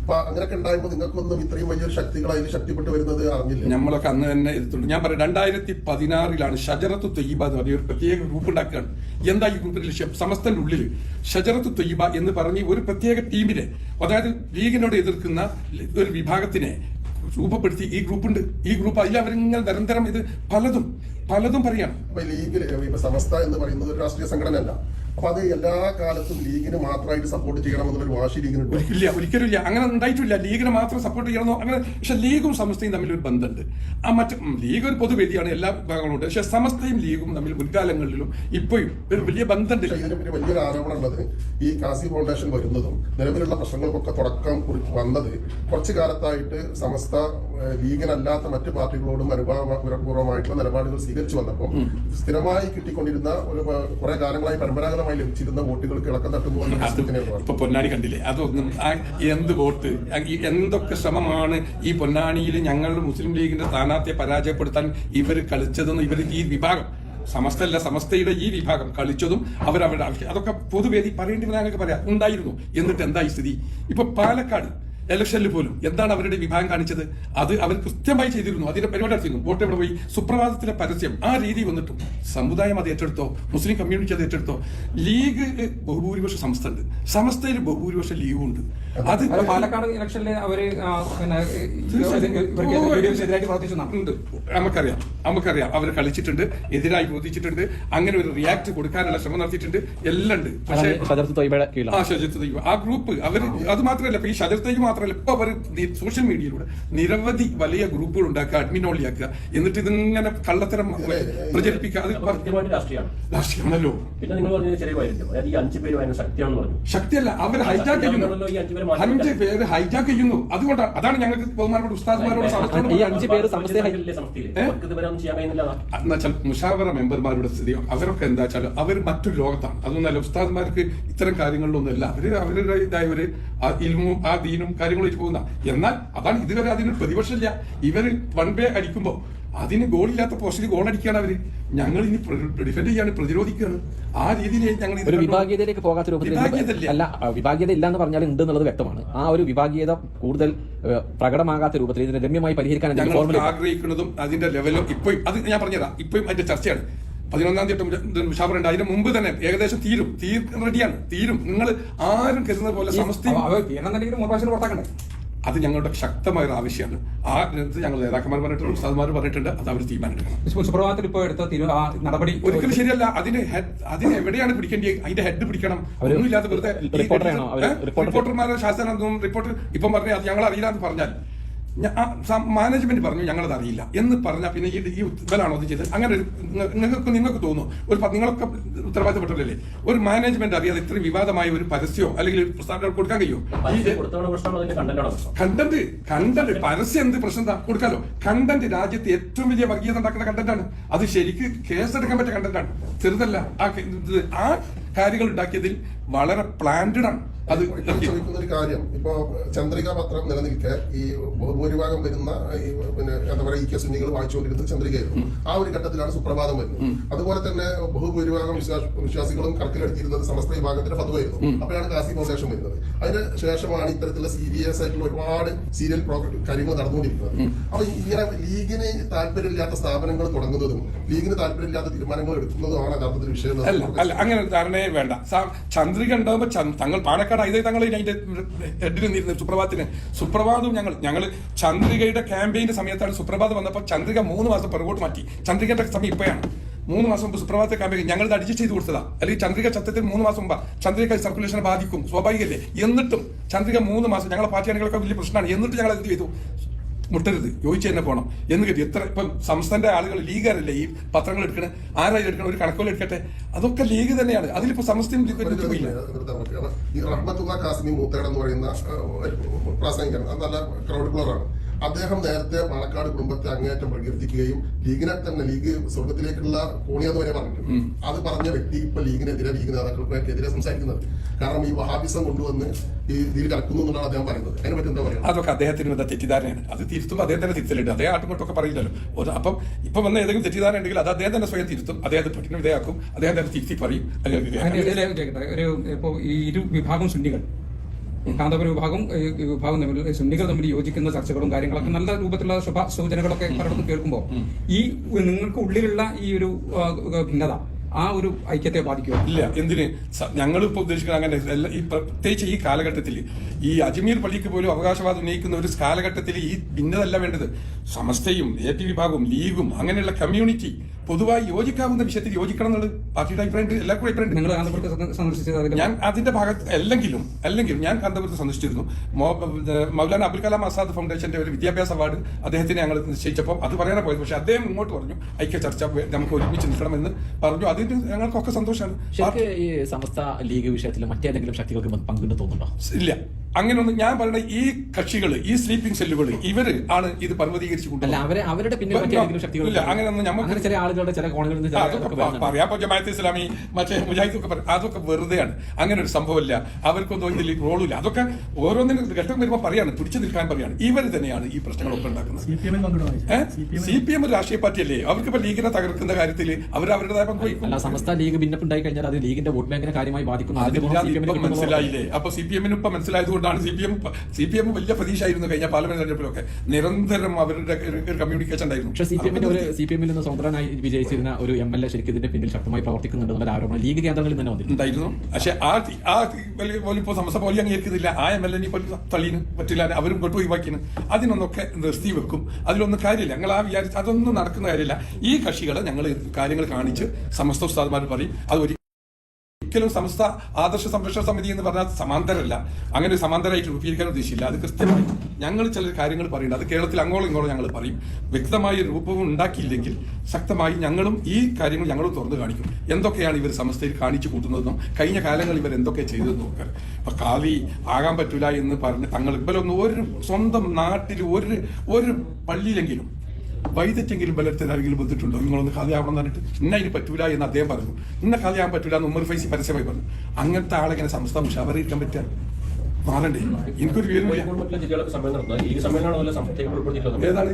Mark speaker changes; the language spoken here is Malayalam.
Speaker 1: അപ്പൊ അങ്ങനെയൊക്കെ ഉണ്ടായപ്പോ നിങ്ങൾക്കൊന്നും ഇത്രയും വലിയൊരു ശക്തികൾ അതിൽ ശക്തിപ്പെട്ട് വരുന്നത് അറിഞ്ഞില്ല?
Speaker 2: നമ്മളൊക്കെ അന്ന് തന്നെ എത്തുള്ളൂ ഞാൻ പറയാം രണ്ടായിരത്തി പതിനാറിലാണ് ഷജറത്ത് തൊയ്യബ എന്ന് പറഞ്ഞ ഒരു പ്രത്യേക ഗ്രൂപ്പ് ഉണ്ടാക്കുകയാണ്. എന്താ ഈ ഗ്രൂപ്പിന്റെ ലക്ഷ്യം? സമസ്തന്റെ ഉള്ളിൽ ഷജറത്ത് തൊയ്യബ എന്ന് പറഞ്ഞ് ഒരു പ്രത്യേക ടീമിനെ അതായത് ലീഗിനോട് എതിർക്കുന്ന ഒരു വിഭാഗത്തിനെ രൂപപ്പെടുത്തി ഈ ഗ്രൂപ്പുണ്ട് ഈ ഗ്രൂപ്പ് അതിൽ അവരിങ്ങനെ നിരന്തരം ഇത് പലതും പലതും പറയാണ്.
Speaker 1: അപ്പൊ ലീഗിൽ സമസ്ത എന്ന് പറയുന്നത് ഒരു രാഷ്ട്രീയ സംഘടനയല്ല. അപ്പൊ അത് എല്ലാ കാലത്തും ലീഗിന് മാത്രമായിട്ട് സപ്പോർട്ട് ചെയ്യണമെന്നുള്ളൊരു വാശി ലീഗിനുണ്ട്.
Speaker 2: ഇല്ല ഒരിക്കലും ഇല്ല. അങ്ങനെ ഉണ്ടായിട്ടില്ല. ലീഗിനെ മാത്രം സപ്പോർട്ട് ചെയ്യണമെന്നോ അങ്ങനെ പക്ഷെ ലീഗും സമസ്തയും തമ്മിൽ ഒരു ബന്ധമുണ്ട്. ആ മറ്റ് ലീഗ് ഒരു പൊതുവേദിയാണ് എല്ലാ ഭാഗങ്ങളും ഉണ്ട് പക്ഷെ സമസ്തയും ലീഗും തമ്മിൽ മുൻകാലങ്ങളിലും ഇപ്പോഴും ഒരു വലിയ ബന്ധമുണ്ട്.
Speaker 1: ഇതിന് പിന്നെ വലിയൊരു ആരോപണം ഉള്ളത് ഈ കാസി ഫൗണ്ടേഷൻ വരുന്നതും നിലവിലുള്ള പ്രശ്നങ്ങൾക്കൊക്കെ തുടക്കം വന്നത് കുറച്ചു കാലത്തായിട്ട് സമസ്ത ലീഗിനല്ലാത്ത മറ്റു പാർട്ടികളോടും അനുഭാവപൂർവമായിട്ടുള്ള നിലപാടുകൾ സ്വീകരിച്ചു വന്നപ്പോൾ സ്ഥിരമായി കിട്ടിക്കൊണ്ടിരുന്ന ഒരു കുറെ കാലങ്ങളായി പരമ്പരാഗതമായി ലഭിച്ചിരുന്ന വോട്ടുകൾക്ക് ഇളക്കം തട്ടുന്നു
Speaker 2: പൊന്നാനി കണ്ടില്ലേ? അതൊന്നും എന്ത് വോട്ട്? എന്തൊക്കെ ശ്രമമാണ് ഈ പൊന്നാനിയിൽ ഞങ്ങൾ മുസ്ലിം ലീഗിന്റെ സ്ഥാനാർത്ഥിയെ പരാജയപ്പെടുത്താൻ ഇവർ കളിച്ചതെന്ന് ഇവർ ഈ വിഭാഗം സമസ്തല്ല സമസ്തയുടെ ഈ വിഭാഗം കളിച്ചതും അവരവരുടെ ആവശ്യം. അതൊക്കെ പൊതുവേദി പറയേണ്ടി ഞങ്ങൾക്ക് പറയാം. ഉണ്ടായിരുന്നു. എന്നിട്ട് എന്തായി സ്ഥിതി? ഇപ്പൊ പാലക്കാട് ഇലക്ഷനിൽ പോലും എന്താണ് അവരുടെ വിഭാഗം കാണിച്ചത്? അത് അവർ കൃത്യമായി ചെയ്തിരുന്നു. അതിന്റെ പരിപാടി നടത്തിയിരുന്നു. വോട്ട് എവിടെ പോയി? സുപ്രഭാതത്തിലെ പരസ്യം. ആ രീതി വന്നിട്ടും സമുദായം അത് ഏറ്റെടുത്തോ? മുസ്ലിം കമ്മ്യൂണിറ്റി അത് ഏറ്റെടുത്തോ? ലീഗ് ബഹുഭൂരിപക്ഷ സംസ്ഥ ഉണ്ട് സമസ്തയിൽ ബഹുഭൂരിപക്ഷ ലീഗ് ഉണ്ട് അത്
Speaker 3: പാലക്കാട് ഇലക്ഷനിൽ
Speaker 2: അവർ നമുക്കറിയാം. നമുക്കറിയാം. അവർ കളിച്ചിട്ടുണ്ട്. എതിരായി ബോധിച്ചിട്ടുണ്ട്. അങ്ങനെ ഒരു റിയാക്ട് കൊടുക്കാനുള്ള ശ്രമം നടത്തിയിട്ടുണ്ട്. എല്ലാം ഉണ്ട്. പക്ഷേ ആ ഷജത്ത് ആ ഗ്രൂപ്പ് അവർ അത് മാത്രമല്ല. ഈ ഈ ഷജർത്തേക്ക് മാത്രമല്ല ഇപ്പൊ അവർ സോഷ്യൽ മീഡിയയിലൂടെ നിരവധി വലിയ ഗ്രൂപ്പുകൾ ഉണ്ടാക്കുക അഡ്മിൻ ഓൺലി ആക്കുക എന്നിട്ട് ഇതിങ്ങനെ കള്ളത്തരം പ്രചരിപ്പിക്കുക. അത് രാഷ്ട്രീയമാണല്ലോ.
Speaker 4: പിന്നെ നിങ്ങൾ പറഞ്ഞത് ഈ അഞ്ചു പേര് ശക്തിയാണെന്ന് പറഞ്ഞു.
Speaker 2: ശക്തിയല്ല അവർ ഹൈജാക്ക് ചെയ്യുന്നു.
Speaker 4: ഈ അഞ്ച് പേരെ
Speaker 2: ഹൈജാക്ക് ചെയ്യുന്നു. അതുകൊണ്ടാണ് അതാണ് ഞങ്ങൾക്ക് ബഹുമാനപ്പെട്ട ഉസ്താദ്മാരോട്
Speaker 5: ഈ അഞ്ച് പേര്.
Speaker 2: എന്നുവെച്ചാൽ മുഷാവറ മെമ്പർമാരുടെ സ്ഥിതി. അവരൊക്കെ എന്താ വെച്ചാൽ അവർ മറ്റൊരു ലോകത്താണ്. അതൊന്നല്ല ഉസ്താദ്മാർക്ക് ഇത്തരം കാര്യങ്ങളിലൊന്നും അല്ല അവർ അവരുടേതായ ഒരു ഇൽമും ആ ദീനും കാര്യങ്ങളും പോകുന്ന. എന്നാൽ അതാണ് ഇതുവരെ അതിന് പ്രതിപക്ഷമില്ല. ഇവർ വൺ വേ അടിക്കുമ്പോ അതിന് ഗോളില്ലാത്ത പോസ്റ്റിൽ ഗോൾ അടിക്കുകയാണ് അവർ. ഞങ്ങൾ ഇനി ഡിഫെൻഡ് ചെയ്യാണ് പ്രതിരോധിക്കുകയാണ്. ആ രീതിയിലേ ഞങ്ങൾ
Speaker 5: ഒരു വിഭാഗീയതയിലേക്ക് പോകാത്ത രൂപത്തിൽ അല്ല വിഭാഗീയത ഇല്ല എന്ന് പറഞ്ഞാൽ ഉണ്ട് എന്നുള്ളത് വ്യക്തമാണ്. ആ ഒരു വിഭാഗീയത കൂടുതൽ പ്രകടമാകാത്ത രൂപത്തിൽ ഇതിനെ രമ്യമായി പരിഹരിക്കാൻ
Speaker 2: ഞങ്ങൾ ആഗ്രഹിക്കുന്നതും അതിന്റെ ലെവലും ഇപ്പോഴും അത് ഞാൻ പറഞ്ഞതാ ഇപ്പോഴും അതിന്റെ ചർച്ചയാണ്. പതിനൊന്നാം തീയതി മുഷാവറുണ്ട് അതിന് മുമ്പ് തന്നെ ഏകദേശം തീരും. തീർ റെഡിയാണ്. തീരും. നിങ്ങൾ ആരും കരുതുന്നത് പോലെ സമസ്തി അത് ഞങ്ങളുടെ ശക്തമായ ഒരു ആവശ്യമാണ്. ആ രംഗത്ത് ഞങ്ങൾ നേതാക്കന്മാർ പറഞ്ഞിട്ടുണ്ട് ഉസ്താദ്മാർ പറഞ്ഞിട്ടുണ്ട്. അത് അവർ തീരുമാനമെടുക്കണം.
Speaker 3: ഇപ്പോൾ സുപ്രഭാതത്തിൽ ഇപ്പോൾ എടുത്ത ആ നടപടി
Speaker 2: ഒരിക്കലും ശരിയല്ല. അതിന് അതിന് എവിടെയാണ് പിടിക്കേണ്ടത് അതിന്റെ ഹെഡ് പിടിക്കണം.
Speaker 5: ഒന്നുമില്ലാത്ത
Speaker 2: ഒന്നുമില്ലാതെ വെറുതെ
Speaker 5: റിപ്പോർട്ടർമാരുടെ
Speaker 2: ശാസ്ത്രം?
Speaker 5: റിപ്പോർട്ടർ-
Speaker 2: ഇപ്പം പറഞ്ഞാൽ അത് ഞങ്ങൾ അറിയില്ല എന്ന് പറഞ്ഞാൽ മാനേജ്മെന്റ് പറഞ്ഞു ഞങ്ങളത് അറിയില്ല. എന്ന് പറഞ്ഞാൽ പിന്നെ ഈ ഈ ഇവരാണോ അത് ചെയ്തത്? അങ്ങനെ ഒരു നിങ്ങൾക്ക് നിങ്ങൾക്ക് തോന്നുന്നു. ഒരു നിങ്ങളൊക്കെ ഉത്തരവാദിത്തപ്പെട്ടല്ലേ ഒരു മാനേജ്മെന്റ് അറിയാതെ ഇത്രയും വിവാദമായ ഒരു പരസ്യമോ അല്ലെങ്കിൽ ഒരു പ്രസ്താവന കൊടുക്കാൻ കഴിയുമോ കണ്ടന്റ് കണ്ടന്റ് പരസ്യം എന്ത് പ്രശ്നം എന്താ? കൊടുക്കാലോ. കണ്ടന്റ് രാജ്യത്ത് ഏറ്റവും വലിയ വർഗീയത ഉണ്ടാക്കുന്ന കണ്ടന്റാണ് അത് ശരിക്ക് കേസെടുക്കാൻ പറ്റിയ കണ്ടന്റാണ് ചെറുതല്ല. ആ ആ കാര്യങ്ങൾ ഉണ്ടാക്കിയതിൽ വളരെ പ്ലാന്റഡ് ആണ്. അത്
Speaker 1: ചോദിക്കുന്ന ഒരു കാര്യം. ഇപ്പോ ചന്ദ്രിക പത്രം നിലനിൽക്കെ ഈ ഭൂരിഭാഗം വരുന്ന ഈ പിന്നെ എന്താ പറയുക ഈ കെ സുന്നികൾ വായിച്ചുകൊണ്ടിരുന്നത് ചന്ദ്രികയായിരുന്നു. ആ ഒരു ഘട്ടത്തിലാണ് സുപ്രഭാതം വരുന്നത്. അതുപോലെ തന്നെ ബഹുഭൂരിഭാഗം വിശ്വാസ- വിശ്വാസികളും കണക്കിലെടുത്തിരുന്നത് സമസ്ത വിഭാഗത്തിന്റെ പദവായിരുന്നു അപ്പോഴാണ് കാസി ഫൗണ്ടേഷൻ വരുന്നത്. അതിന് ശേഷമാണ് ഇത്തരത്തിലുള്ള സീരിയസ് ആയിട്ടുള്ള ഒരുപാട് സീരിയൽ കാര്യങ്ങൾ നടന്നുകൊണ്ടിരിക്കുന്നത്. അപ്പൊ ഇങ്ങനെ ലീഗിന് താല്പര്യമില്ലാത്ത സ്ഥാപനങ്ങൾ തുടങ്ങുന്നതും ലീഗിന് താല്പര്യമില്ലാത്ത തീരുമാനങ്ങൾ എടുക്കുന്നതുമാണ് യഥാർത്ഥത്തിൽ വിഷയം
Speaker 2: അല്ല അങ്ങനെ ധാരണയെ വേണ്ട. ചന്ദ്രിക ഉണ്ടാകുമ്പോൾ തങ്ങൾ പാലക്കാട് ഇതേ തങ്ങൾ അതിന്റെ ഹെഡിൽ നിന്നിരുന്നു സുപ്രഭാതത്തിന് സുപ്രഭാതവും ഞങ്ങൾ ഞങ്ങൾ ചന്ദ്രികയുടെ ക്യാമ്പയിന്റെ സമയത്താണ് സുപ്രഭാതം വന്നപ്പോൾ ചന്ദ്രിക മൂന്ന് മാസം പിറകോട്ട് മാറ്റി. ചന്ദ്രികയുടെ സമയം ഇപ്പോഴാണ്. മൂന്ന് മാസം മുമ്പ് സുപ്രഭാതത്തെ ക്യാമ്പയിൻ ഞങ്ങൾ ഇത് അഡ്ജസ്റ്റ് ചെയ്ത് കൊടുത്തതാ. അല്ലെങ്കിൽ ചന്ദ്രിക ചത്തത്തിൽ മൂന്ന് മാസം മുമ്പ് ചന്ദ്രിക സർക്കുലേഷനെ ബാധിക്കും സ്വാഭാവികല്ലേ? എന്നിട്ടും ചന്ദ്രിക മൂന്ന് മാസം ഞങ്ങളെ പാർട്ടി അണികളൊക്കെ വലിയ പ്രശ്നമാണ്. എന്നിട്ട് ഞങ്ങൾ എന്ത് ചെയ്തു. മുട്ടരുത്. ചോദിച്ചു തന്നെ പോകണം എന്ന് കരുതി. എത്ര ഇപ്പം സംസ്ഥാനത്തെ ആളുകൾ ലീഗാരല്ലേ ഈ പത്രങ്ങൾ എടുക്കണേ? ആരായി എടുക്കണം? ഒരു കണക്കുകൾ എടുക്കട്ടെ? അതൊക്കെ ലീഗ് തന്നെയാണ്. അതിലിപ്പോ സമസ്തയും
Speaker 1: കാസിമി മൂത്തേടെന്ന് പറയുന്ന പ്രാസംഗികൻ അത് നല്ല ക്രൗഡ് പ്ലോറാണ് അദ്ദേഹം നേരത്തെ പാലക്കാട് കുടുംബത്തെ അങ്ങേയറ്റം പ്രകീർത്തിക്കുകയും ലീഗിനെ തന്നെ ലീഗ് സ്വർഗത്തിലേക്കുള്ള കോണിയത് വരെ പറഞ്ഞിട്ടുണ്ട്. അത് പറഞ്ഞ വ്യക്തി ഇപ്പൊ ലീഗിനെതിരെ ലീഗ് നേതാക്കൾക്കെതിരെ സംസാരിക്കുന്നത്. കാരണം ഈ വഹാബിസം കൊണ്ടുവന്ന് ഈ ഇതിൽ കിടക്കുന്നു എന്നുള്ളതാണ് അദ്ദേഹം പറയുന്നത്. അതിനെ പറ്റി എന്താ പറയുക?
Speaker 2: അതൊക്കെ അദ്ദേഹത്തിന് വന്ന തെറ്റിദ്ധാരണയാണ്. അത് തിരുത്തും അദ്ദേഹം തന്നെ തിരുത്തലുണ്ട്. അദ്ദേഹം ആട്ടുകൊട്ടൊക്കെ പറയില്ലല്ലോ. ഒരു അപ്പം ഇപ്പം വന്ന ഏതെങ്കിലും തെറ്റിദ്ധാരണ ഉണ്ടെങ്കിൽ അത് അദ്ദേഹം തന്നെ സ്വയം തിരുത്തും. അദ്ദേഹത്തെ പഠന വിധേയാക്കും. അദ്ദേഹം തന്നെ തിരുത്തി പറയും.
Speaker 3: ഒരു ഇപ്പോൾ ഈ ഇരു വിഭാഗം സുന്നികൾ കാന്തപുര വിഭാഗം ഈ വിഭാഗം തമ്മിൽ സുന്നികൾ തമ്മിൽ യോജിക്കുന്ന ചർച്ചകളും കാര്യങ്ങളൊക്കെ നല്ല രൂപത്തിലുള്ള ശുഭ സൂചനകളൊക്കെ പലയിടത്തും കേൾക്കുമ്പോൾ ഈ നിങ്ങൾക്ക് ഉള്ളിലുള്ള ഈ ഒരു ഭിന്നത ആ ഒരു ഐക്യത്തെ ബാധിക്കുക
Speaker 2: ഇല്ല എന്തിന്? ഞങ്ങൾ ഇപ്പോൾ ഉദ്ദേശിക്കുന്നത് അങ്ങനെ ഈ പ്രത്യേകിച്ച് ഈ കാലഘട്ടത്തിൽ ഈ അജ്മീർ പള്ളിക്ക് പോലും അവകാശവാദം ഉന്നയിക്കുന്ന ഒരു കാലഘട്ടത്തിൽ ഈ ഭിന്നതല്ല വേണ്ടത്. സമസ്തയും എ പി വിഭാഗവും ലീഗും അങ്ങനെയുള്ള കമ്മ്യൂണിറ്റി പൊതുവായി യോജിക്കാവുന്ന വിഷയത്തിൽ യോജിക്കണം എന്നുള്ളത് പാർട്ടിയുടെ അഭിപ്രായം എല്ലാവർക്കും അഭിപ്രായം
Speaker 3: നിങ്ങൾ കാന്തപുരത്തെ സന്ദ- സന്ദർശിച്ചത്
Speaker 2: ഞാൻ അതിന്റെ ഭാഗത്ത് അല്ലെങ്കിലും അല്ലെങ്കിലും ഞാൻ കാന്തപുരത്ത് സന്ദർശിച്ചിരുന്നു. മൗലാന അബുൽ കലാം ആസാദ് ഫൗണ്ടേഷന്റെ ഒരു വിദ്യാഭ്യാസ അവാർഡ് അദ്ദേഹത്തിന് ഞങ്ങൾ നിശ്ചയിച്ചപ്പോൾ അത് പറയാനാണ് പോയത്. പക്ഷെ അദ്ദേഹം ഇങ്ങോട്ട് പറഞ്ഞു ഐക്യ ചർച്ച നമുക്ക് ഒരുമിച്ച് നിൽക്കണമെന്ന് പറഞ്ഞു. അതിന് ഞങ്ങൾക്കൊക്കെ സന്തോഷമാണ്.
Speaker 5: ശരിക്ക് ഈ സമസ്ത ലീഗ് വിഷയത്തിൽ മറ്റേതെങ്കിലും ശക്തികൾക്ക് പങ്കുണ്ട് തോന്നുന്നുണ്ടോ?
Speaker 2: ഇല്ല. അങ്ങനെയൊന്നും ഞാൻ പറയുന്നത് ഈ കക്ഷികൾ ഈ സ്ലീപ്പിംഗ് സെല്ലുകൾ ഇവർ ആണ് ഇത് പർവതീകരിച്ചു
Speaker 5: അല്ല
Speaker 2: കൊണ്ടുപോകുന്നത്
Speaker 5: അവരുടെ പിന്നിൽ മറ്റേതെങ്കിലും ശക്തികൾ
Speaker 2: ഇല്ല, അങ്ങനെയൊന്നും ഞമ്മക്ക്
Speaker 5: ചില ചില ആളുകളുടെ ചില കോണുകളിൽ നിന്ന്.
Speaker 2: പറയാം. ജമാഅത്ത് ഇസ്ലാമി മറ്റേ മുജാഹിദൊക്കെ പറയും അതൊക്കെ വെറുതെയാണ്. അങ്ങനെ ഒരു സംഭവമില്ല. അവർക്കൊന്നും ഇതിൽ റോളില്ല അതൊക്കെ ഓരോന്നിനും ഘട്ടം വരുമ്പോൾ പറയാണ്. പിടിച്ചു നിൽക്കാൻ പറയാണ്. ഇവർ തന്നെയാണ് ഈ പ്രശ്നങ്ങളൊക്കെ ഉണ്ടാക്കുന്നത്. സി പി എം ഒരു രാഷ്ട്രീയ പാർട്ടിയല്ലേ? അവർക്ക് ഇപ്പൊ ലീഗിനെ തകർക്കുന്ന കാര്യത്തിൽ അവർ അവരുടേതായ പങ്ക് വഹിക്കും.
Speaker 5: അല്ല സമസ്ത ലീഗ് ഭിന്നപ്പുണ്ടായി കഴിഞ്ഞാൽ അത് ലീഗിന്റെ വോട്ട് ബാങ്കിനെ കാര്യമായി ബാധിക്കുന്നു.
Speaker 2: മനസ്സിലായില്ലേ? അപ്പൊ സി പി എമ്മിന് ഇപ്പൊ മനസ്സിലായത് കൊണ്ടാണ് C P M C P M വലിയ പ്രതീക്ഷ ആയിരുന്നു കഴിഞ്ഞ പാർലമെന്റ് തെരഞ്ഞെടുപ്പിലൊക്കെ. നിരന്തരം അവരുടെ ഒരു കമ്മ്യൂണിക്കേഷൻ ഉണ്ടായിരുന്നു.
Speaker 5: പക്ഷേ സി പി എമ്മിന്റെ ഒരു സി പി എമ്മിൽ നിന്ന് സ്വതന്ത്രനായി വിജയിച്ചിരുന്ന ഒരു എം എൽ എ ശരിക്കും ഇതിന്റെ പിന്നിൽ ശക്തമായി പ്രവർത്തിക്കുന്നുണ്ട് എന്നുള്ള ആരോപണം ലീഗ് കേന്ദ്രങ്ങളിൽ തന്നെ വന്നിരുന്നു
Speaker 2: ഉണ്ടായിരുന്നു. പക്ഷേ ആ ആ പോലും ഇപ്പോൾ സമസ്ത പോലെ അംഗീകരിക്കുന്നില്ല. ആ എം എൽ എ പോലും പറ്റില്ല. അവരും കൊട്ടു ഒഴിവാക്കിയാണ് അതിനൊന്നൊക്കെ നിർത്തി വെക്കും. അതിലൊന്നും കാര്യമില്ല. ഞങ്ങൾ ആ വിചാരിച്ച് അതൊന്നും നടക്കുന്ന കാര്യമില്ല. ഈ കക്ഷികളെ ഞങ്ങൾ കാര്യങ്ങൾ കാണിച്ച് സമസ്ത ഉസ്താദ്മാർ പറയും. അത് ഒരിക്കലും സംസ്ഥ ആദർശ സംരക്ഷണ സമിതി എന്ന് പറഞ്ഞാൽ സമാന്തരമല്ല. അങ്ങനെ സമാന്തരമായിട്ട് രൂപീകരിക്കാൻ ഉദ്ദേശിച്ചില്ല. അത് കൃത്യമായി ഞങ്ങൾ ചില കാര്യങ്ങൾ പറയുന്നുണ്ട്. അത് കേരളത്തിൽ അങ്ങോളം ഇങ്ങോളം ഞങ്ങൾ പറയും. വ്യക്തമായ രൂപവും ഉണ്ടാക്കിയില്ലെങ്കിൽ ശക്തമായി ഞങ്ങളും ഈ കാര്യങ്ങൾ ഞങ്ങളും തുറന്നു കാണിക്കും. എന്തൊക്കെയാണ് ഇവർ സംസ്ഥയിൽ കാണിച്ചു കൂട്ടുന്നതെന്നും കഴിഞ്ഞ കാലങ്ങളിൽ ഇവർ എന്തൊക്കെ ചെയ്തതെന്നും നോക്കുക അപ്പൊ കാവി ആകാൻ പറ്റൂല എന്ന് പറഞ്ഞ് തങ്ങൾ ഇവരൊന്നും ഒരു സ്വന്തം നാട്ടിൽ ഒരു ഒരു പള്ളിയിലെങ്കിലും വൈദറ്റെങ്കിലും ബലത്തിൽ ആരെങ്കിലും വന്നിട്ടുണ്ടോ നിങ്ങളൊന്ന് ഖാദിയാവണം എന്ന് പറഞ്ഞിട്ട് ഇന്ന അതിന് പറ്റൂല എന്ന് അദ്ദേഹം പറഞ്ഞു. ഇന്ന ഖാദിയാവാൻ പറ്റൂല എന്ന് ഉമ്മർ ഫൈസി പരസ്യമായി പറഞ്ഞു. അങ്ങനത്തെ ആളെങ്ങനെ സംസ്ഥാന മുഷാവറിയിരിക്കാൻ പറ്റുക മാറണ്ടേ എനിക്കൊരു വിവരമില്ല ഏതാണ്?